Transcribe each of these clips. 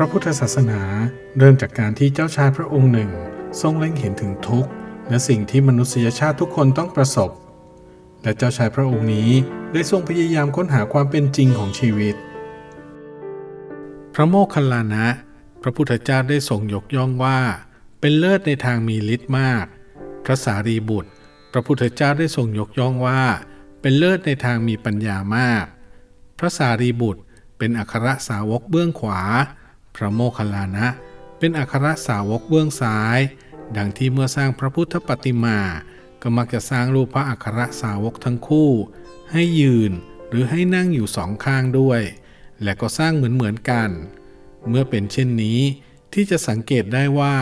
พระพุทธศาสนาเริ่มจากการที่เจ้าชายพระองค์หนึ่ง ทรงเล็งเห็นถึงทุกข์ และสิ่งที่มนุษยชาติทุกคนต้องประสบ และเจ้าชายพระองค์นี้ได้ทรงพยายามค้นหาความเป็นจริงของชีวิต พระโมคคัลลานะ พระพุทธเจ้าได้ทรงยกย่องว่า เป็นเลิศในทางมีฤทธิ์มาก พระสารีบุตร พระพุทธเจ้าได้ทรงยกย่องว่า เป็นเลิศในทางมีปัญญามาก พระสารีบุตรเป็นอัครสาวกเบื้องขวา พระโมคคัลลานะ เป็นอัครสาวกเบื้องซ้าย ดังที่เมื่อสร้างพระพุทธปฏิมา ก็มักจะสร้างรูปพระอัครสาวกทั้งคู่ ให้ยืนหรือให้นั่งอยู่สองข้างด้วย และก็สร้างเหมือนเหมือนๆกัน เมื่อเป็นเช่นนี้ที่จะสังเกตได้ว่า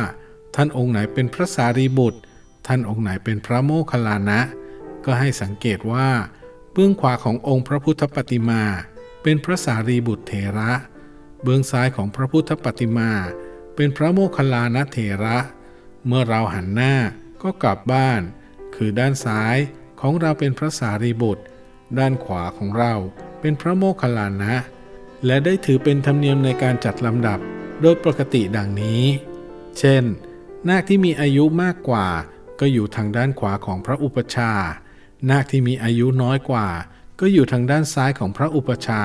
ท่านองค์ไหนเป็นพระสารีบุตร ท่านองค์ไหนเป็นพระโมคคัลลานะ ก็ให้สังเกตว่า เบื้องขวาขององค์พระพุทธปฏิมา เป็นพระสารีบุตรเถระ เบื้องซ้ายของพระพุทธปฏิมา เป็นพระโมคคัลลานะเถระ เมื่อเราหันหน้าก็กลับบ้าน คือด้านซ้ายของเราเป็นพระสารีบุตร ด้านขวาของเราเป็นพระโมคคัลลานะ และได้ถือเป็นธรรมเนียมในการจัดลำดับโดยปกติดังนี้ เช่น นาคที่มีอายุมากกว่าก็อยู่ทางด้านขวาของพระอุปชา นาคที่มีอายุน้อยกว่า ก็อยู่ทางด้านซ้ายของพระอุปชา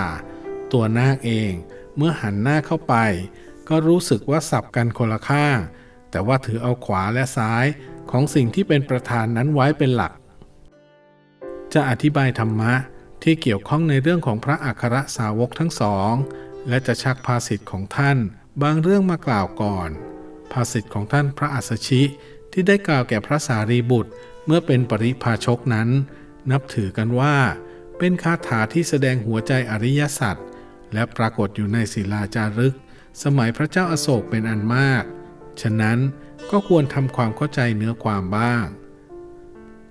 ตัวนาคเอง เมื่อหันหน้าเข้าไป ก็รู้สึกว่าสับกันคนละข้าง แต่ว่าถือเอาขวาและซ้ายของสิ่งที่เป็นประธานนั้นไว้เป็นหลัก จะอธิบายธรรมะที่เกี่ยวข้องในเรื่องของพระอัครสาวกทั้งสอง และจะชักภาษิตของท่าน บางเรื่องมากล่าวก่อน ภาษิตของท่านพระอัสชิ ที่ได้กล่าวแก่พระสารีบุตร เมื่อเป็นปริพาชกนั้น นับถือกันว่า เป็นคาถาที่แสดงหัวใจอริยสัจ และปรากฏอยู่ในศิลาจารึก สมัยพระเจ้าอาโศกเป็นอันมาก ฉะนั้นก็ควรทำความเข้าใจเนื้อความบ้าง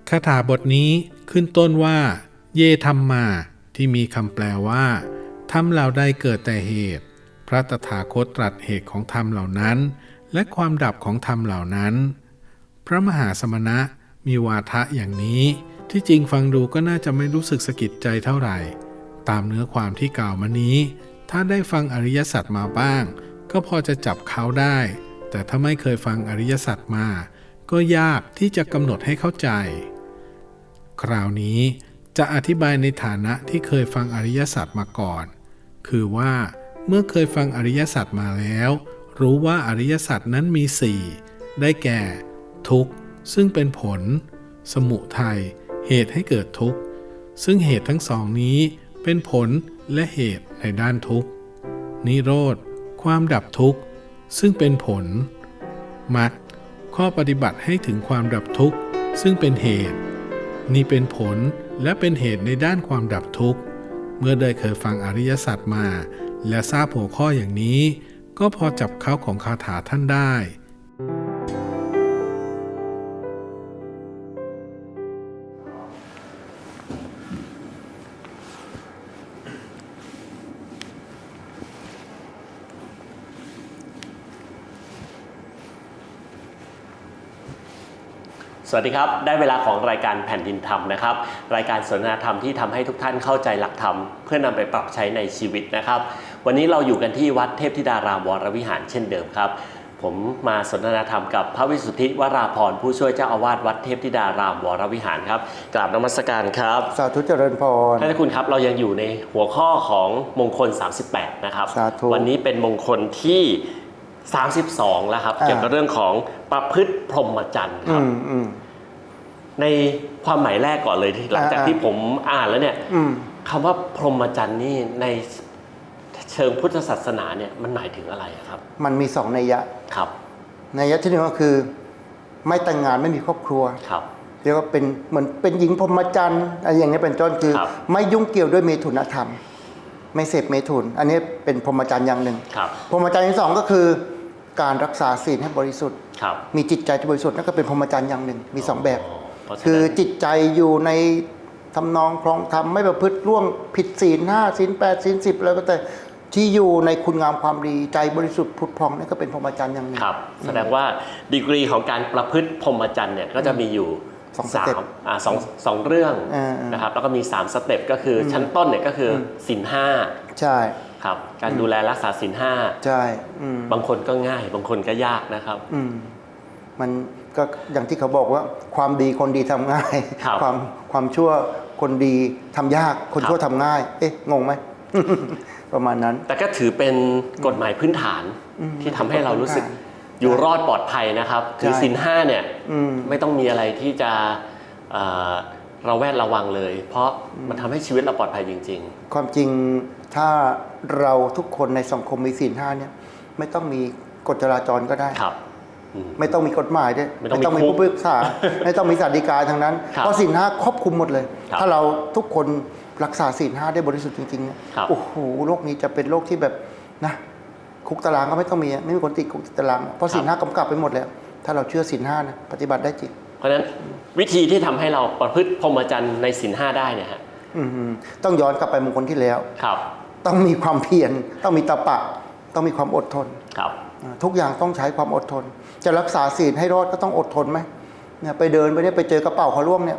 คาถาบทนี้ขึ้นต้นว่า เยธรรมมา ที่มีคำแปลว่าธรรมเหล่าใดเกิดแต่เหตุ พระตถาคตตรัสเหตุของธรรมเหล่านั้น และความดับของธรรมเหล่านั้น พระมหาสมณะมีวาทะอย่างนี้ ที่จริงฟังดูก็น่าจะไม่รู้สึกสะกิดใจเท่าไหร่ ตามเนื้อความที่กล่าวมานี้ ถ้าได้ฟังอริยสัจมาบ้าง ก็พอจะจับเขาได้ แต่ถ้าไม่เคยฟังอริยสัจมา ก็ยากที่จะกำหนดให้เข้าใจ คราวนี้จะอธิบายในฐานะที่เคยฟังอริยสัจมาก่อน คือว่าเมื่อเคยฟังอริยสัจมาแล้ว รู้ว่าอริยสัจนั้นมีสี่ได้แก่ ทุกข์ ซึ่งเป็นผล สมุทัยเหตุให้เกิดทุกข์ ซึ่งเหตุทั้งสองนี้ เป็นผลและเหตุในด้านทุกข์ นิโรธ ความดับทุกข์ ซึ่งเป็นผลมรรคข้อปฏิบัติให้ถึงความดับทุกข์ ซึ่งเป็นเหตุ นี่เป็นผลและเป็นเหตุในด้านความดับทุกข์ เมื่อได้เคยฟังอริยสัจมา และทราบหัวข้ออย่างนี้ ก็พอจับเข้าของคาถาท่านได้ สวัสดีครับ ได้เวลาของรายการแผ่นดินธรรมนะครับ รายการสนทนาธรรมที่ทำให้ทุกท่านเข้าใจหลักธรรม เพื่อนำไปปรับใช้ในชีวิตนะครับ วันนี้เราอยู่กันที่วัดเทพธิดารามวรวิหารเช่นเดิมครับ ผมมาสนทนาธรรมกับพระวิสุทธิวราพรผู้ช่วยเจ้าอาวาสวัดเทพธิดารามวรวิหารครับกราบนมัสการครับสาธุเจริญพรท่านคุณครับเรายังอยู่ในหัวข้อของมงคล 38 นะครับสาธุวันนี้เป็นมงคลที่32แล้วครับอ่าเกี่ยวกับเรื่องของประพฤติพรหมจรรย์คอืรับมอืม ในความหมายแรกก่อนเลยที่หลังจากอ่าที่ผมอ่านแล้วเนี่ยอืมคำว่าพรหมจรรย์นี่ในเชิงพุทธศาสนาเนี่ยมันหมายถึงอะไรอะครับ มันมีสองนัยยะครับนัยยะที่หนึ่งก็คือ ไม่แต่งงานไม่มีครอบครัวครับเรียกว่าเป็นเหมือนเป็นหญิงพรหมจรรย์อะไรอย่างเงี้ยเป็นต้นคือครับไม่ยุ่งเกี่ยวด้วยเมถุนธรรม ไม่เสพเมถุน อันนี้เป็นพรหมจรรย์อย่างหนึ่งครับพรหมจรรย์ที่สองก็คือ การรักษาศีลให้บริสุทธิ์ครับมีจิตใจที่บริสุทธิ์นั่นก็เป็นพรหมจรรย์อย่างหนึ่งมีสองแบบเพ ราะฉะนั้น คือจิตใจอยู่ในทำนองครองธรรมไม่ประพฤติร่วงผิดศีลห้าศีลแปดศีลสิบแล้วก็แต่ที่อยู่ในคุณงามความดีใจบริสุทธิ์ผุดพองนี่ก็เป็นพรหมจรรย์อย่างหนึ่ง ครับ แสดงว่าดีกรีของการประพฤติพรหมจรรย์เนี่ยก็จะมีอยู่สองสเต็ปามอ่าสองสองเรื่องอ่าอ่านนะครับแล้วก็มี 3 สเต็ปก็คืออชั้นต้นเนี่ยก็คืออมสินห้าใช่ ครับการดูแลรักษาศีลห้าใช่อืมบางคนก็ง่าย บางคนก็ยากนะครับ อืมมัน ก็อย่างที่เขาบอกว่าความดีคนดีทำง่าย ครับความความชั่วคนดีทำยาก คนครับ ชั่วทำง่าย เอ๊ะงงไหม ประมาณนั้น แต่ก็ถือเป็นกฎหมายพื้นฐานอืมที่ทำให้เรารู้สึกกฎหมายพื้นฐานอยู่รอดปลอดภัยนะครับถือใช่ศีลห้าเนี่ยอืม ไม่ต้องมีอะไรที่จะเอ่อเราแวดระวังเลย เพราะมันทำให้ชีวิตเราปลอดภัยจริง ความจริงถ้าเราทุกคนในสังคมมีศีลห้าเนี่ย ไม่ต้องมีกฎจราจรก็ได้ๆครับอืม ไม่ต้องมีกฎหมายด้วยไม่ต้องมีมีคุกผู้พิพากษาไม่ต้องมีสาธิกาทั้งนั้นครับเพราะศีลห้าครอบคลุมหมดเลยครับถ้าเราทุกคนรักษาศีลห้าได้บริสุทธิ์จริงๆเนี่ยครับโอ้โหโลกนี้จะเป็นโลกที่แบบนะคุกตารางก็ไม่ต้องมีอะไม่มีคนติดคุกติดตาราง เพราะศีลห้ากำกับไปหมดแล้ว ถ้าเราเชื่อศีลห้านะปฏิบัติได้จริง เพราะฉะนั้นวิธีที่ทำให้เราประพฤติพรหมจรรย์ในศีลห้าได้เนี่ยฮะอืมต้องย้อนกลับไปมงคลที่แล้วครับ ต้องมีความเพียรต้องมีตะปะ ต้องมีความอดทนครับอ่าทุกอย่างต้องใช้ความอดทน จะรักษาศีลให้รอดก็ต้องอดทนไหมเนี่ยไปเดินไปเนี่ยไปเจอกระเป๋าเขาล่วงเนี่ย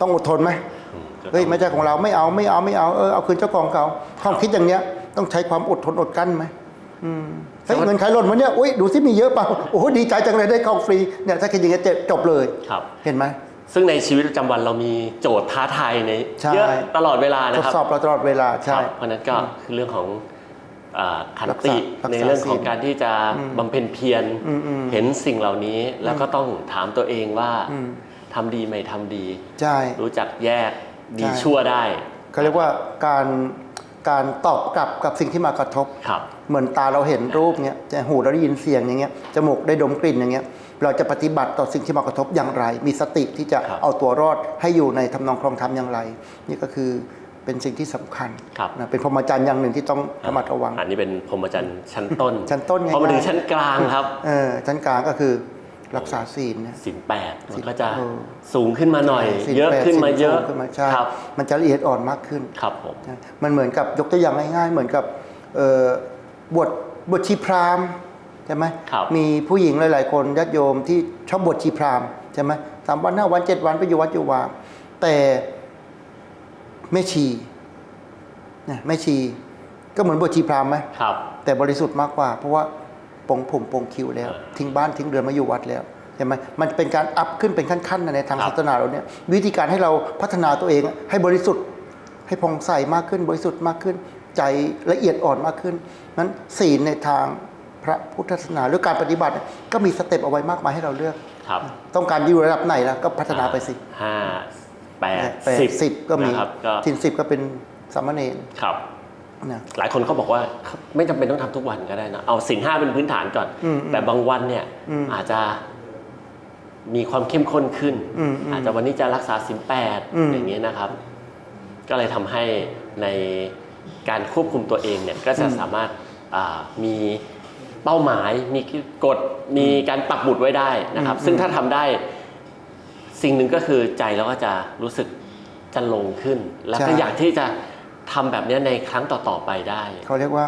ต้องอดทนไหมอืมก็ต้องเฮ้ยไม่ใช่ของเราไม่เอาไม่เอาไม่เอาเออเอาคืนเจ้าของเขาความคิดอย่างเนี้ย ต้องใช้ความอดทนอดกลั้นไหมอืมเฮ้ยเงินใครหล่นวะเนี่ยอุ้ยดูสิมีเยอะเปล่าโอ้โหดีใจจังเลยได้ของฟรีเนี่ยถ้าคิดอย่างเงี้ยจะจบเลยครับ เห็นไหมซึ่งในชีวิตประจำวันเรามีโจทย์ท้าทายในใช่เยอะตลอดเวลาทนะดครับสอบเราตลอดเวลาคใช่รับเพราะฉะนั้นก็คือเรื่องของอ่า ขันรักษาติรักษาในเรื่องของศีลการที่จะบำเพ็ญเพียรอืมอืมเห็นสิ่งเหล่านี้แล้วก็ต้องถามตัวเองว่าอืมทำดีไม่ทำดีใช่รู้จักแยกดีใช่ชั่วได้เขาเรียกว่าการการตอบกลับกับสิ่งที่มากระทบครับเหมือนตาเราเห็นรูปเนี้ยจะหูเราได้ยินเสียงอย่างเงี้ยจมูกได้ดมกลิ่นอย่างเงี้ยเราจะปฏิบัติต่อสิ่งที่มากระทบอย่างไร มีสติที่จะครับเอาตัวรอดให้อยู่ในทำนองครองธรรมอย่างไร นี่ก็คือ เป็นสิ่งที่สำคัญครับนะเป็นพรหมจรรย์อย่างหนึ่งที่ต้องระมัดระวัง อันนี้เป็นพรหมจรรย์ชั้นต้น ชั้นต้นไงพอมาถึงชั้นกลางครับเออชั้นกลางก็คือรักษาศีลเนี่ยสินแปดมันก็จะเออสูงขึ้นมาหน่อยศีลเยอะแปดขึ้นมาศีลเยอะสูงขึ้นมาใช่ครับมันจะละเอียดอ่อนมากขึ้นครับผมนะมันเหมือนกับยกตัวอย่างง่ายๆ เหมือนกับเอ่อบวชบวชชีพราหมณ์ใช่ไหมครับมีผู้หญิงหลาย ๆ คนญาติโยมที่ชอบบวชชีพราหมณ์ใช่ไหมสามวันห้าวันเจ็ดวันไปอยู่วัดอยู่วาแต่ แม่ชีเนี่ยแม่ชีก็เหมือนบวชชีพราหมณ์ไหมครับ แต่บริสุทธิ์มากกว่า เพราะว่าปลงผมปลงคิวแล้วเออทิ้งบ้านทิ้งเรือนมาอยู่วัดแล้วใช่ไหมมันเป็นการอัพขึ้นเป็นขั้นๆนะในทางครับศาสนาเราเนี่ยวิธีการให้เราพัฒนาตัวเองให้บริสุทธิ์ให้ผ่องใสมากขึ้น บริสุทธิ์มากขึ้น ใจละเอียดอ่อนมากขึ้นนั้นศีลในทางพระพุทธศาสนาหรือการปฏิบัติเนี่ยก็มีสเต็ปเอาไว้มากมายให้เราเลือกครับต้องการอยู่ระดับไหนล่ะก็พัฒนาไปสิห้า แปดแปดสิบสิบก็มีนะครับก็ทินสิบก็เป็นสามเณรครับ นะหลายคนเขาบอกว่าไม่จำเป็นต้องทำทุกวันก็ได้นะ เอาสินห้าเป็นพื้นฐานก่อนอืม แต่บางวันเนี่ยอืมอาจจะมีความเข้มข้นขึ้น อืมอืมอาจจะวันนี้จะรักษาสินแปดอืม อย่างนี้ยนะครับ ก็เลยทำให้ในการควบคุมตัวเองเนี่ยก็จะสามารถอ่ามีเป้าหมายมีกฎมีการปักหมุดไว้ได้นะครับ ซึ่งถ้าทำได้ สิ่งหนึ่งก็คือใจเราก็จะรู้สึกจะลงขึ้น แล้วก็ใช่อยากที่จะทำแบบเนี้ยในครั้งต่อๆไปได้ เขาเรียกว่า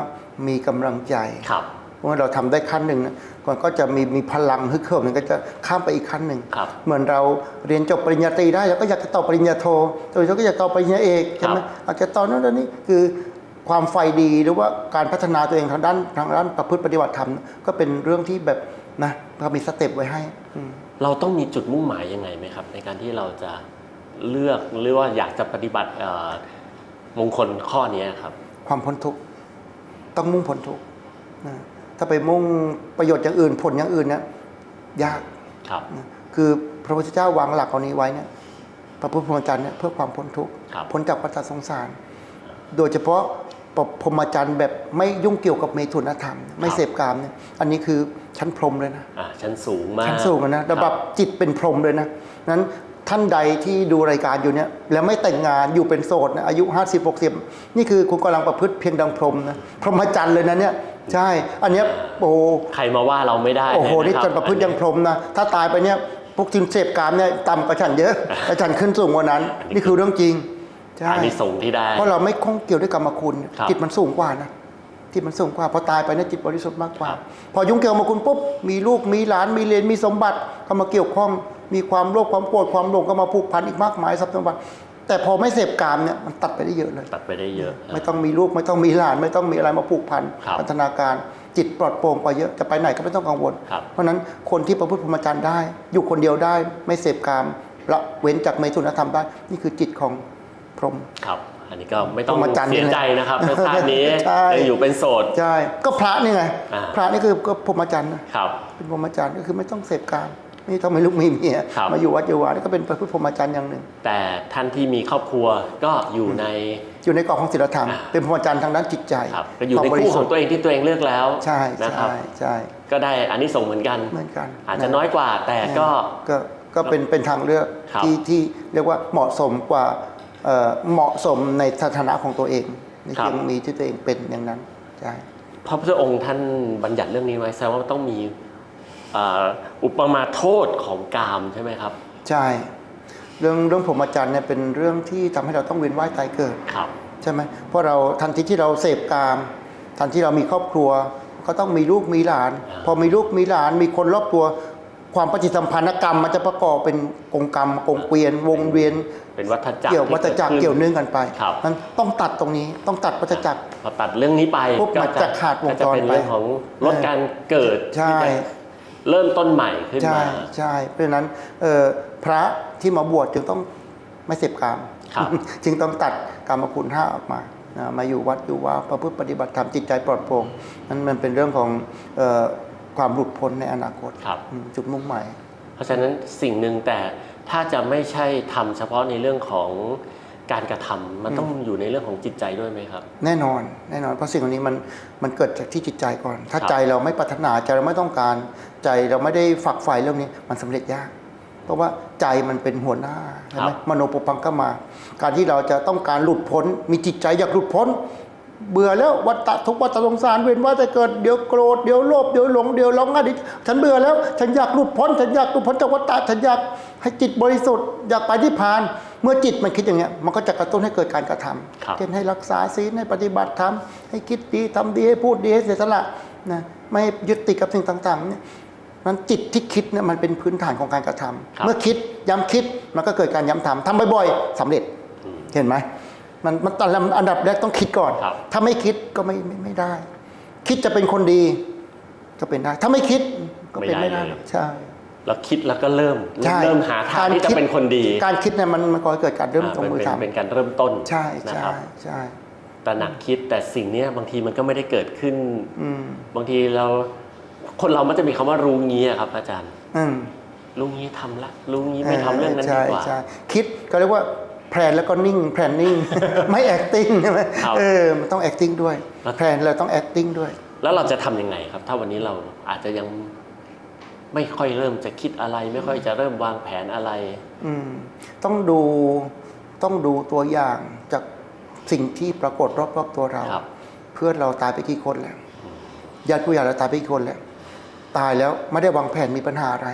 มีกำลังใจครับเมื่อเราทำได้ขั้นหนึ่งนะก่อนก็จะมีมีพลังฮึกเหิมมันก็จะข้ามไปอีกขั้นหนึ่งครับเหมือนเราเรียนจบปริญญาตรีได้เราก็อยากจะต่อปริญญาโทโดยเฉพาะก็อยากต่อปริญญาเอกใช่ไหมครับอาจจะต่อโนั่นต่อนี้คือความไฟดีหรือว่าการพัฒนาตัวเองทางด้านทางด้านประพฤติปฏิบัติธรรมก็เป็นเรื่องที่แบบนะเรามีสเต็ปไว้ให้อืม เราต้องมีจุดมุ่งหมายยังไงไหมครับ ในการที่เราจะเลือกหรือว่าอยากจะปฏิบัติเอ่อมงคลข้อนี้ครับ ความพ้นทุกข์ต้องมุ่งพ้นทุกข์นะถ้าไปมุ่งประโยชน์อย่างอื่นผลอย่างอื่นเนี่ยยากครับนะคือพระพุทธเจ้าวางหลักเอานี้ไว้เนี่ยพระพุทธพรหมจรรย์เนี่ยเพื่อความพ้นทุกข์ครับพ้นจากวัฏสงสาร โดยเฉพาะ พรหมจรรย์แบบไม่ยุ่งเกี่ยวกับเมถุนธรรม ไม่เสพกามเนี่ยอันนี้คือชั้นพรหมเลยนะอ่าชั้นสูงมากชั้นสูงอะนะระดับจิตเป็นพรหมเลยนะนั้นท่านใดที่ดูรายการอยู่เนี่ยแล้วไม่แต่งงานอยู่เป็นโสดนะอายุ 50 60 นี่คือคุณกำลังประพฤติเพียงดังพรหมนะพรหมจรรย์เลยนะเนี่ยใช่ อันเนี้ยโอ้ใครมาว่าเราไม่ได้โอ้โหเลยนี่คบจนประพฤติยังพรหมนะถ้าตายไปเนี่ยพวกจินเสพกามเนี่ยต่ำกว่าฉันเยอะแต่ฉันขึ้นสูงกว่านั้น นี่คือเรื่องจริง ใช่อันนี้ส่งส์ที่ได้ เพราะเราไม่ข้องเกี่ยวด้วยกรรมคุณครับจิตมันสูงกว่านะจิตมันสูงกว่าพอตายไปเนี่ยจิตบริสุทธิ์มากกว่า ครับ พอยุ่งเกี่ยวกับคุณปุ๊บมีลูกมีหลานมีเลนมีสมบัติเข้ามาเกี่ยวข้อง มีความโลภความโกรธความหลงก็มาผูกพันอีกมากมายทรัพย์สมบัติ แต่พอไม่เสพกามเนี่ยมันตัดไปได้เยอะเลย ตัดไปได้เยอะ ไม่ต้องมีลูกไม่ต้องมีหลาน ไม่ต้องมีอะไรมาผูกพันครับพัฒนาการจิตปลอดโปร่งกว่าเยอะจะไปไหนก็ไม่ต้องกังวล ครับ เพราะฉะนั้นคนที่ประพฤติพรหมจรรย์ได้ อยู่คนเดียวได้ไม่เสพกามละเว้นจากเมตุนธรรมได้ นี่คือจิตของ พรหมครับ อันนี้ก็ไม่ต้องพรหมจรรย์เสียใจนะครับในชาตินี้ใช่ยังอยู่เป็นโสดใช่ก็พระนี่ไงอ่าพระนี่คือก็พรหมจรรย์นะครับเป็นพรหมจรรย์ก็คือไม่ต้องเสพกามนี่ต้องมีลูกมีเมียครับมาอยู่วัดอยู่วานี่ก็เป็นประพฤติพรหมจรรย์อย่างหนึ่ง แต่ท่านที่มีครอบครัวก็อยู่ในอยู่ในกรอบของศีลธรรมอ่าเป็นพรหมจรรย์ทางด้านจิตใจครับก็อยู่ในวามบริคู่ขสุอทงธิ์ตัวเองที่ตัวเองเลือกแล้วใช่นะครับใช่ใช่ก็ได้อันนี้ส่งส์เหมือนกันเหมือนกัน อาจจะน้อยกว่าแต่ก็ก็ก็เป็นเป็นทางเลือกครับที่ที่เรียกว่าเหมาะสมกว่า เอ่อเหมาะสมในสถานะของตัวเองในครับที่มีที่ตัวเองเป็นอย่างนั้นใช่พระพุทธองค์ท่านบัญญัติเรื่องนี้ไว้แสดงว่าต้องมีอ่าอุปมาโทษของกามใช่ไหมครับ ใช่เรื่องเรื่องพรหมจรรย์เนี่ยเป็นเรื่องที่ทำให้เราต้องเวียนว่ายตายเกิดครับใช่ไหมเพราะเราทันทีที่เราเสพกามทันที่เรามีครอบครัว ก็ต้องมีลูกมีหลานอ่าพอมีลูกมีหลาน มีคนรอบตัว ความปฏิสัมพันธ์กรรมมันจะประกอบเป็นกงกรรมกงเกวียน วงเวียนเป็นวัฏจักรเกี่ยวที่วัฏจักรดขึ้เกี่ยวเนื่องกันไปครับนั้นต้องตัดตรงนี้ต้องตัดวัฏจักรพอตัดเรื่องนี้ไปปุ๊บมันจะขาดวงจรก็จะเป็นเรื่องของลดไปการเกิดใช่ที่จะเริ่มต้นใหม่ขึ้นใช่มาใช่เพราะฉะนั้นเอ่อพระที่มาบวชจึงต้องไม่เสพกามครับจึงต้องตัดกามคุณห้าออกมานะมาอยู่วัดอยู่ว่าประพฤติปฏิบัติธรรมจิตใจปลอดโปร่งนั้นมันเป็นเรื่องของเอ่อ ความหลุดพ้นในอนาคตครับอืมจุดมุ่งหมายเพราะฉะนั้นสิ่งหนึ่งแต่ถ้าจะไม่ใช่ทำเฉพาะในเรื่องของการกระทำมันต้องอยู่ในเรื่องของจิตใจด้วยไหมครับ แน่นอนแน่นอน เพราะสิ่งเหล่านี้มันมันเกิดจากที่จิตใจก่อน ถ้าครับใจเราไม่ปรารถนาใจเราไม่ต้องการใจเราไม่ได้ฝักใฝ่เรื่องนี้มันสำเร็จยาก เพราะว่าใจมันเป็นหัวหน้าใช่ไหมมโนปุพังก็มา การที่เราจะต้องการหลุดพ้น มีจิตใจอยากหลุดพ้น เบื่อแล้ววัฏฏะทุกข์วัฏสงสารเวียนว่ายแต่เกิดเดี๋ยวโกรธเดี๋ยวโลภเดี๋ยวหลงเดี๋ยวร้องไห้ดิฉันเบื่อแล้ว ฉันอยากหลุดพ้นฉันอยากหลุดพ้นจากวัฏฏะฉันอยากให้จิตบริสุทธิ์อยากไปที่พาน เมื่อจิตมันคิดอย่างเงี้ยมันก็จะกระตุ้นให้เกิดการกระทำครับเช่นให้รักษาศีลให้ปฏิบัติธรรมให้คิดดีทำดีให้พูดดีให้เสียสละนะไม่ให้ยึดติดกับสิ่งต่างๆเนี่ยนั้นจิตที่คิดเนี่ยมันเป็นพื้นฐานของการกระทำครับเมื่อคิดย้ำคิดมันก็เกิดการย้ำทำทำบ่อยๆสำเร็จเห็นไหม มันมันตอนอันดับแรกต้องคิดก่อน ครับ ถ้าไม่คิดก็ไม่ไม่ไม่ได้ คิดจะเป็นคนดีก็เป็นได้ ถ้าไม่คิดก็เป็นไม่ได้ไม่ได้เลย ใช่แล้วคิดแล้วก็เริ่มใช่เริ่มหาทางที่จะคิดเป็นคนดีการคิดเนี่ยมันมันก่อให้เกิดการเริ่มอ่าตรงมือเป็นทำเป็นการเริ่มต้นใช่นะใช่ครับ ใช่ตระหนักคิดแต่สิ่งเนี้ยบางทีมันก็ไม่ได้เกิดขึ้น อืมบางทีเราคนเรามันจะมีคำว่ารู้งี้อะครับ อาจารย์ อืม รู้งี้ทำละ รู้งี้ไม่ทำเรื่องนั้นดีใช่กว่า ใช่คิดก็เรียกว่า แพลนแล้วก็นิ่งแพลนนิ่งไม่ acting ใช่ไหมครับเออมันต้อง acting ด้วยแล้ว แพลนเราต้อง acting ด้วย แล้วเราจะทำยังไงครับ ถ้าวันนี้เราอาจจะยังไม่ค่อยเริ่มจะคิดอะไร ไม่ค่อยจะเริ่มวางแผนอะไร อืมต้องดูต้องดูตัวอย่างจากสิ่งที่ปรากฏรอบๆตัวเรา ครับ เพื่อนเราตายไปกี่คนแล้วญาติผู้ใหญ่เราตายไปกี่คนแล้ว ตายแล้วไม่ได้วางแผนมีปัญหาอะไร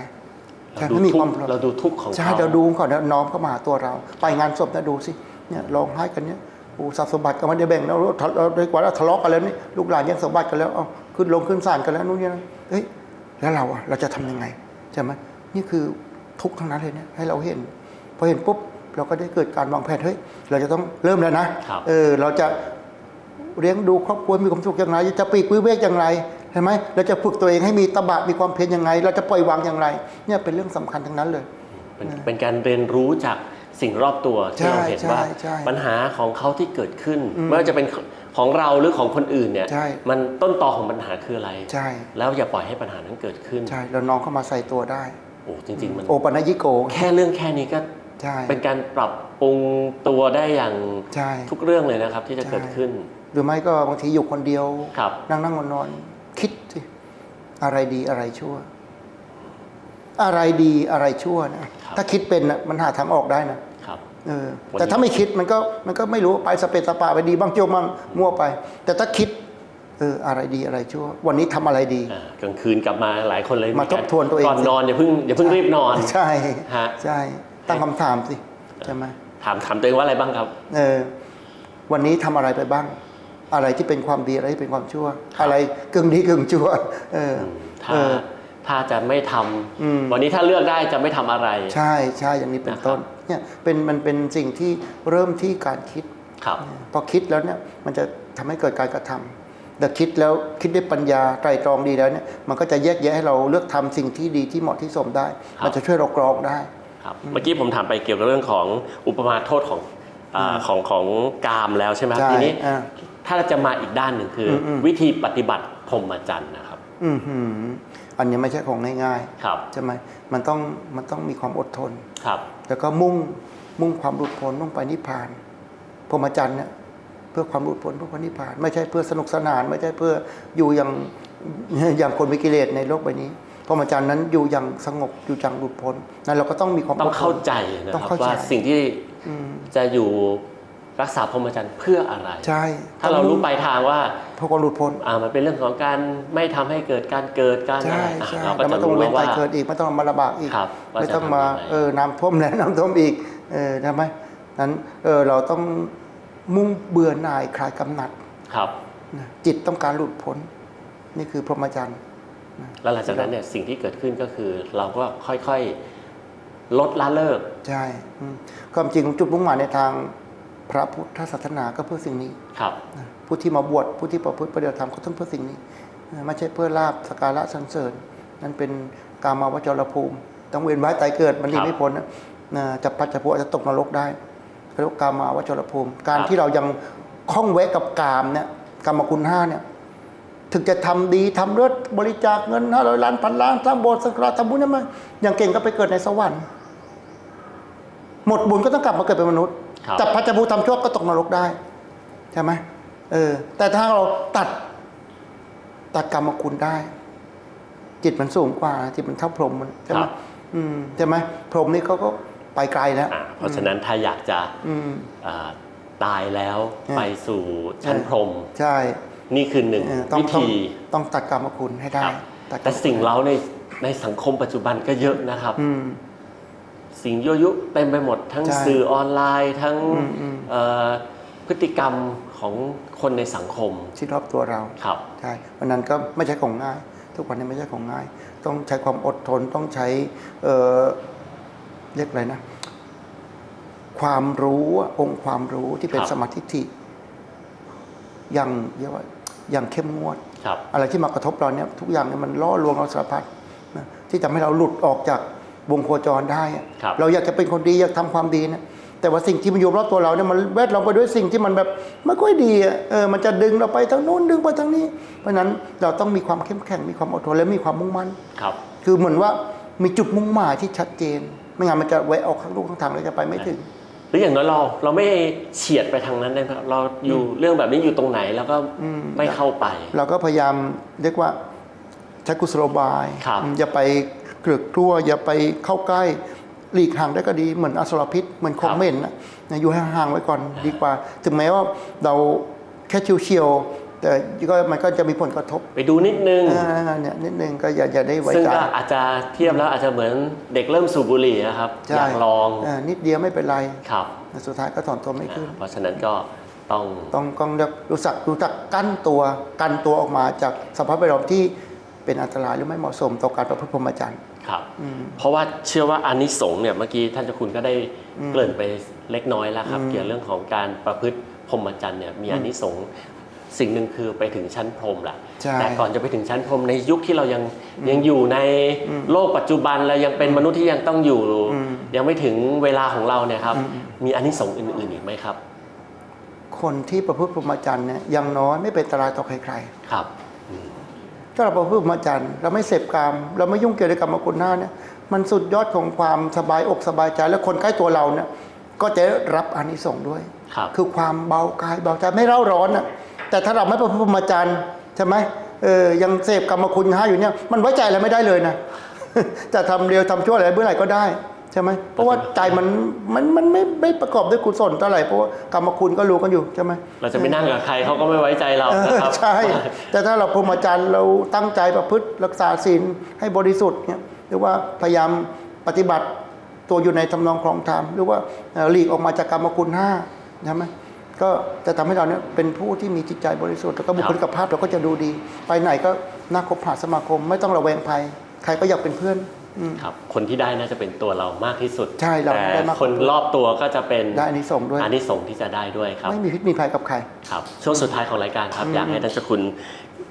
เราใช่ดูไม่มีทุคกวามข์พร้อมเราดูทุกข์ของใช่เขาเราดูก่อนนะน้อมเข้ามาหาตัวเรา ไปงานศพนะดูสิเนี่ยร้องไห้กันเนี่ยโอ้ทรัพย์สมบัติก็ไม่ได้แบ่งแล้วทะเราด้วยกว่าเราทะเลาะกันแล้วนี่ลูกหลานแย่งสมบัติกันแล้วเอาขึ้นลงขึ้นศาลกันแล้วนู่นนี่นั่นเฮ้ยแล้วเราอะเราจะทำยังไงใช่ไหมนี่คือทุกข์ทั้งนั้นเลยเนี่ยให้เราเห็นพอเห็นปุ๊บเราก็ได้เกิดการวางแผนเฮ้ยเราจะต้องเริ่มแล้วนะครับเออเราจะเลี้ยงดูครอบครัวมีความสุขอย่างไรจะปลีกวิเวกอย่างไร ใช่ไหมเราจะฝึกตัวเองให้มีตบะมีความเพียรยังไง เราจะปล่อยวางอย่างไรเนี่ยเป็นเรื่องสำคัญทั้งนั้นเลย เป็นเป็นการเรียนรู้จากสิ่งรอบตัวที่เราเห็นใช่ว่าใช่ปัญหาของเขาที่เกิดขึ้นไม่ว่าจะเป็นของเราหรือของคนอื่นเนี่ยใช่มันต้นตอของปัญหาคืออะไรใช่แล้วอย่าปล่อยให้ปัญหานั้นเกิดขึ้นใช่แล้วน้องเข้ามาใส่ตัวได้โอ้จริง ๆ มันโอปัญญิโก แค่เรื่องแค่นี้ก็ใช่เป็นการปรับปรุงตัวได้อย่างใช่ทุกเรื่องเลยนะครับที่จะใช่เกิดขึ้น หรือไม่ก็บางทีอยู่คนเดียวครับนั่งนั่งนอนนอนคิดสิ อะไรดีอะไรชั่ว อะไรดีอะไรชั่วนะครับถ้าคิดเป็นนะมันหาทางออกได้นะครับเออวันนี้แต่ถ้าไม่คิดมันก็มันก็ไม่รู้ไปสเปซสปาไปดีบ้างเจียวมั่งมั่วไป แต่ถ้าคิดเอออะไรดีอะไรชั่ว วันนี้ทำอะไรดีอ่ากลางคืนกลับมาหลายคนเลยมาทบทวนตัวเองก่อนนอนอย่าเพิ่งอย่าเพิ่งรีบนอนใช่ฮะใช่ตั้งคำถามสิใช่ไหมถามถามตัวเองว่าอะไรบ้างครับ เออ วันนี้ทำอะไรไปบ้าง อะไรที่เป็นความดีอะไรที่เป็นความชั่ว อะไรกึ่งดีกึ่งชั่วเออถ้าเออถถ้าจะไม่ทำอืมวันนี้ถ้าเลือกได้จะไม่ทำอะไร ใช่ใช่อย่างนี้เป็นนะครับต้นเนี่ยเป็นมันเป็นสิ่งที่เริ่มที่การคิดครับพอคิดแล้วเนี่ยมันจะทำให้เกิดการกระทำแต่คิดแล้วคิดด้วยปัญญาไตรตรองดีแล้วเนี่ยมันก็จะแยกแยะให้เราเลือกทำสิ่งที่ดีที่เหมาะที่สมได้ มันจะช่วยเรากรองได้ครับเมื่อกี้ผมถามไปเกี่ยวกับเรื่องของอุปมาโทษของอาของของกามแล้วใช่ไหมครับใช่ทีนี้อ่า ถ้าเราจะมาอีกด้านหนึ่งคืออมวิธีปฏิบัติพรหมจรรย์นะครับอือหืออันนี้ไม่ใช่ของง่ายครับๆใช่ไหมมันต้องมันต้องมีความอดทนครับ แล้วก็มุ่งมุ่งความหลุดพ้นมุ่งไปนิพพานพรหมจรรย์เนี่ยเพื่อความหลุดพ้นเพื่อความนิพพาน ไม่ใช่เพื่อสนุกสนาน ไม่ใช่เพื่ออยู่อย่างอย่างคนมีกิเลสในโลกใบนี้พรหมจรรย์นั้นอยู่อย่างสงบอยู่อย่างหลุดพ้นนั้นเราก็ต้องมีความต้องดทนเข้าใจนะต้องครับเข้าใจว่าสิ่งที่อืมจะอยู่ รักษาพรหมจรรย์เพื่ออะไร ใช่ถ้าเรารู้ปลายทางว่าเพื่อความหลุดพ้นอ่ามันเป็นเรื่องของการไม่ทำให้เกิดการเกิดการใช่อะไรอะใช่เราก็แล้วจะไม่ต้องรู้เวีแล้ยนวตาว่ายเกิดอีกไม่ต้องมาลำบากอีกครับว่าไม่จะต้องมาทำยังไงเออน้ำท่วมแล้วน้ำท่วมอีกเออทำไหมนั้นเออเราต้องมุ่งเบื่อหน่ายคลายกำหนัดครับนะจิตต้องการหลุดพ้น นี่คือพรหมจรรย์แล้วหลังจากนั้นเนี่ยสิ่งที่เกิดขึ้นก็คือ เราก็ค่อยๆลดละเลิก ใช่อืมความจริงจุดมุ่งหมายในทาง พระพุทธศาสนาก็เพื่อสิ่งนี้ครับนะผู้ที่มาบวชผู้ที่ประพฤติปฏิบัติธรรมก็ต้องเพื่อสิ่งนี้นะไม่ใช่เพื่อลาบสกการะสรรเสริญ นั่นเป็นกามาวจรภูมิ ต้องเวียนว่ายตายเกิดมันหนีครับไม่พ้นนะนะจะพัดจะพัวอาจจะตกนรกได้เขาเรียกว่ากามาวจรภูมิ การครับที่เรายังคล้องแวะกับกามเนี่ยกามคุณห้าเนี่ยถึงจะทำดีทำเลือดบริจาคเงินห้าร้อยล้านพันล้านสร้างโบสถ์สังฆราชทำบุญนั่นมาอย่างเก่งก็ไปเกิดในสวรรค์หมดบุญก็ต้องกลับมาเกิดเป็นมนุษย์ ครับแต่พัชบูทำชั่วก็ตกนรกได้ใช่ไหมเออ แต่ถ้าเราตัดตัดกรรมคุณได้ จิตมันสูงกว่า จิตมันเท่าพรหมมันใช่ไหมครับอืมใช่ไหมพรหมนี่เขาก็ไปไกลแล้วอ่าเพราะฉะนั้นถ้าอยากจะอืมอ่าตายแล้วอืมไปสู่ชั้นพรหมใช่นี่คือหนึ่งเออต้องวิต้องธีต้องตัดกรรมคุณให้ได้ครับตัดกรรมแต่สิ่งคุณเราในในสังคมปัจจุบันก็เยอะนะครับอืม สิ่งยั่วยุเต็มไปหมดทั้งใช่สื่อออนไลน์ทั้งอืมอืม เอ่อพฤติกรรมของคนในสังคมที่รอบตัวเรา ครับ ใช่วันนั้นก็ไม่ใช่ของง่าย ทุกวันนี้ไม่ใช่ของง่าย ต้องใช้ความอดทน ต้องใช้ เอ่อ เรียกอะไรนะ ความรู้อะองค์ความรู้ที่เป็นครับ สมาธิิอย่างเรียกว่าอย่างเข้มงวด ครับ อะไรที่มากระทบเราเนี่ยทุกอย่างเนี่ยมันล่อลวงเราสารพัดนะที่ทำให้เราหลุดออกจาก วงโคจรได้อะครับ เราอยากจะเป็นคนดีอยากทำความดีนะแต่ว่าสิ่งที่มันอยู่รอบตัวเราเนี่ยมันแวดล้อมไปด้วยสิ่งที่มันแบบไม่ค่อยดีอะเออมันจะดึงเราไปทางโน้นดึงไปทางนี้ เพราะฉะนั้นเราต้องมีความเข้มแข็งมีความอดทนและมีความมุ่งมั่นครับ คือเหมือนว่ามีจุดมุ่งหมายที่ชัดเจน ไม่งั้นมันจะแวะออกข้างลูกข้างทางเราจะไปไม่ถึง หรืออย่างน้อยเราเราไม่เฉียดไปทางนั้นนะครับเราอยู่เรื่องแบบนี้อยู่ตรงไหนแล้วก็อืมไม่เข้าไป เราก็พยายามเรียกว่าใช้กุศโลบายครับอืมอย่าไปเก ลือกกลัวอย่าไปเข้าใกล้หลีกห่างได้ก็ดีเหมือนอสรพิษเหมือนคอมเมนต์นะอยู่ห่างๆไว้ก่อนดีกว่า ถึงแม้ว่าเราแค่เฉียวๆแต่ก็มันก็จะมีผลกระทบ ไปดูนิดนึงอ่าเนี่ยนิดนึงก็อย่าอย่าได้ไว้ซึ่งใจก็อาจจะเทียบแล้วอาจจะเหมือนเด็กเริ่มสูบบุหรี่นะครับใช่อยากลองานิดเดียวไม่เป็นไรครับแต่สุดท้ายก็ถอนตัวไม่ขึ้น เพราะฉะนั้นก็ต้องต้องต้องเรียกรู้จักรู้จักกั้นตัวกันตัวออกมาจากสภาพแวดล้อมที่เป็นอันตรายหรือไม่เหมาะสมต่อการประพฤติพรหมจรรย์ ครับ เพราะว่าเชื่อว่าอานิสงส์เนี่ยเมื่อกี้ท่านเจ้าคุณก็ได้เกริ่นไปเล็กน้อยแล้วครับ เกี่ยวกับเรื่องของการประพฤติพรหมจรรย์เนี่ยมีอานิสงส์สิ่งหนึ่งคือไปถึงชั้นพรหมแหละใช่แต่ก่อนจะไปถึงชั้นพรหมในยุคที่เรายังยังอยู่ในโลกปัจจุบันเรายังเป็นมนุษย์ที่ยังต้องอยู่ ยังไม่ถึงเวลาของเราเนี่ยครับ มีอานิสงส์อื่นๆอีกไหมครับ คนที่ประพฤติพรหมจรรย์เนี่ยอยังน้อยไม่เป็นอันตรายต่อใครครับๆ ถ้าเราประพฤติพรหมจรรย์เราไม่เสพกาม เราไม่ยุ่งเกี่ยวกับกรรมคุณหน้าเนี่ยมันสุดยอดของความสบายอกสบายใจ และคนใกล้ตัวเราเนี่ยก็จะรับอานิสงส์ด้วยครับคือความเบากายเบาใจไม่เร่าร้อนน่ะแต่ถ้าเราไม่ประพฤติพรหมจรรย์ใช่ไหมเออยังเสพกรรมคุณห้าอยู่เนี่ยมันไว้ใจอะไรไม่ได้เลยนะจะทำเร็วทำชั่วอะไรเมื่อไหร่ก็ได้ ใช่ไหมเพราะว่าใจมันมันมันไม่ไม่ประกอบด้วยกุศลเท่าไหร่เพราะว่ากรรมคุณก็รู้กันอยู่ใช่ไหมเราจะไปนั่งกับใครเขาก็ไม่ไว้ใจเราเอนะคอรับใช่แต่ถ้าเราพรหมจรรย์เราตั้งใจประพฤติรักษาศีลให้บริสุทธิ์เนี่ยหรือว่าพยายามปฏิบัติตัวอยู่ในทำนองครองธรรมหรือว่าเอ่อหลีกออกมาจากกรรมคุณห้าใช่ไหมก็จะทำให้เราเนี่ยเป็นผู้ที่มีจิตใจบริสุทธิ์แล้วก็บุคลิกภาพเราก็จะดูดี ไปไหนก็น่าคบหาสมาคม ไม่ต้องระแวงภัย ใครก็อยากเป็นเพื่อนอืม ครับคนที่ได้น่าจะเป็นตัวเรามากที่สุดใช่เราแต่ได้มากกว่าคนรอบตัวก็จะเป็นได้อานิสงส์ด้วย อานิสงส์ที่จะได้ด้วยครับ ไม่มีพิษมีภัยกับใคร ครับช่วงสุดท้ายของรายการครับอืมอยากให้ท่านเจ้าคุณ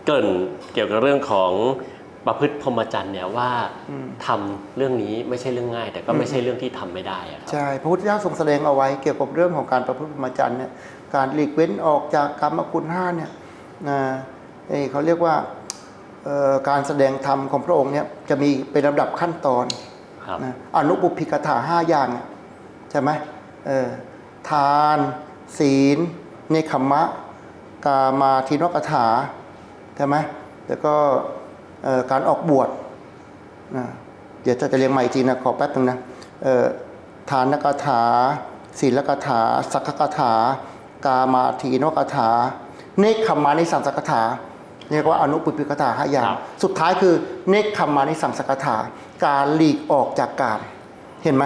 เกริ่นเกี่ยวกับเรื่องของประพฤติพรหมจรรย์เนี่ยว่าทำเรื่องนี้ไม่ใช่เรื่องง่าย แต่ก็ไม่ใช่เรื่องที่ทำไม่ได้อะครับ ใช่ พระพุทธเจ้าทรงแสดงเอาไว้เกี่ยวกับเรื่องของการประพฤติพรหมจรรย์เนี่ยการหลีกเว้นออกจากกรรมคุณห้าเนี่ยนะเอ่อเขาเรียกว่าเอ่อ การแสดงธรรมของพระองค์เนี่ยจะมีเป็นลำดับขั้นตอนครับนะอนุบุพพิกถาห้าอย่างเนี่ยใช่ไหมเออทาน ศีลเนคขมมะ กามาทินวกถาใช่ไหมแล้วก็เอ่อการออกบวชนะเดี๋ยวจะจะเรียงใหม่อีกทีนะขอแป๊บนึงนะเอ่อทานกถา ศีลกถา สักขกถา กามาทีนวกถา เนคขมมานิสังสกถา เรียกว่าอนุปุพิกถาห้าอย่างครับสุดท้ายคือเนคขมมานิสังสกถา การหลีกออกจากกามเห็นไหม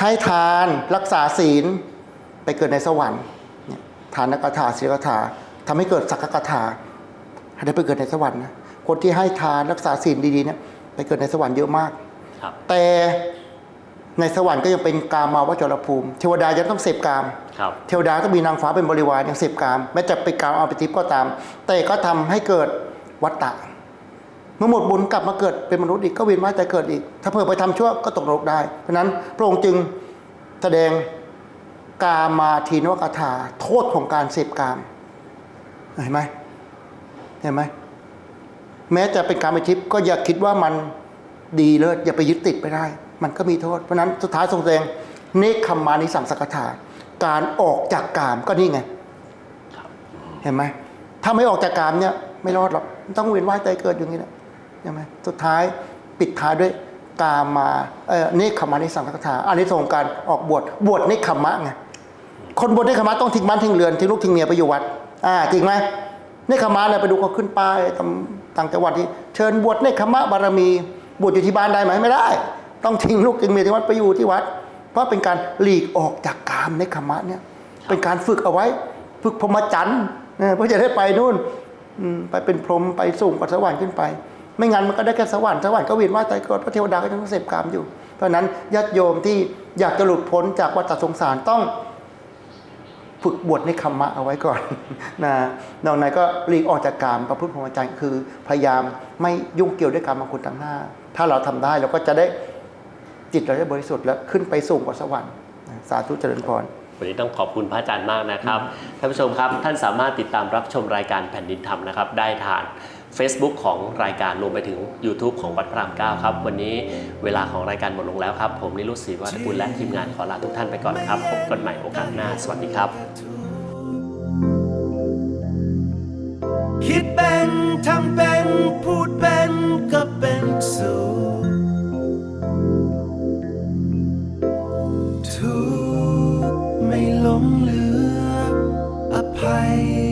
ให้ทานรักษาศีลไปเกิดในสวรรค์เนี่ยทานกถาศีลกถาทำให้เกิดสักขกถาให้ได้ไปเกิดในสวรรค์นะคนที่ให้ทานรักษาศีลดีๆเนี่ยไปเกิดในสวรรค์เยอะมากครับแต่ในสวรรค์ก็ยังเป็นกามาวจรภูมิ เทวดายังต้องเสพกามครับ เทวดาต้องมีนางฟ้าเป็นบริวารอยังเสพกามแม้จะเป็นกามเอาไปทิพย์ก็ตาม แต่ก็ทำให้เกิดวัฏฏะเมื่อหมดบุญกลับมาเกิดเป็นมนุษย์อีกก็เวียนว่ายแต่เกิดอีก ถ้าเพิ่ไปทำชั่วก็ตกนรกได้ เพราะนั้นพระองค์จึงแสดงกามาทีนวกถาโทษของการเสพกามเห็นไหมเห็นไหมแม้จะเป็นการไปทิพย์ก็อย่าคิดว่ามันดีเลิศอย่าไปยึดติดไปได้ มันก็มีโทษ เพราะนั้นสุดท้ายทรงแสดงเนคขมมานิสังสกถา การออกจากกามก็นี่ไงครับเห็นไหมถ้าไม่ออกจากกามเนี่ย ไม่รอดหรอกต้องเวียนว่ายตายเกิดอย่างนี้แหละใช่ไหมสุดท้ายปิดท้ายด้วยกามาเอ่อเนคขมมานิสังสกถาอันนี้ส่งส์การออกบวชบวชเนคขมมะไงคนบวชเนคขมมะต้องทิ้งบ้านทิ้งเรือนทิ้งลูกทิ้งเมียไปอยู่วัดอ่าจริงไหมเนคขมมะเนี่ยไปดูเขาขึ้นป้ายตามต่างจังหวัดที่เชิญบวชเนคขมมะบารมีบวชอยู่ที่บ้านได้ไหมไม่ได้ ต้องทิ้งลูกทิ้งเมียที่วัดไปอยู่ที่วัด เพราะเป็นการหลีกออกจากกามเนขมมะเนี่ย เป็นการฝึกเอาไว้ ฝึกพรหมจรรย์เนี่ยเพื่อจะได้ไปนู่นไปเป็นพรหมไปสูงกว่าสวรรค์ขึ้นไป ไม่งั้นมันก็ได้แค่สวรรค์สวรรค์ก็เวียนว่ายตายเกิดพระเทวดาก็ยังเสพกามอยู่ เพราะนั้นญาติโยมที่อยากจะหลุดพ้นจากวัฏสงสารต้องฝึกบวชในคำมะเอาไว้ก่อนนะนอกนั้นก็หลีกออกจากกามประพฤติพรหมจรรย์คือพยายามไม่ยุ่งเกี่ยวด้วยกรรมคุณต่างหน้า ถ้าเราทำได้เราก็จะได้ จิตเราได้บริสุทธิ์และขึ้นไปสูงกว่าสวรรค์นะสาธุเจริญพรวันนี้ต้องขอบคุณพระอาจารย์มากนะครับท่านผู้ชมครับท่านสามารถติดตามรับชมรายการแผ่นดินธรรมนะครับ ได้ทาง Facebook ของรายการรวมไปถึง YouTube ของวัดพระรามเก้าครับ วันนี้เวลาของรายการหมดลงแล้วครับ ผมนิรุตศรีวัฒกุลและทีมงานขอลาทุกท่านไปก่อนนะครับพบกันใหม่โอกาสหน้า สวัสดีครับ คิดเป็นทำเป็นพูดเป็นก็เป็นสุข หลงเหลืออภัย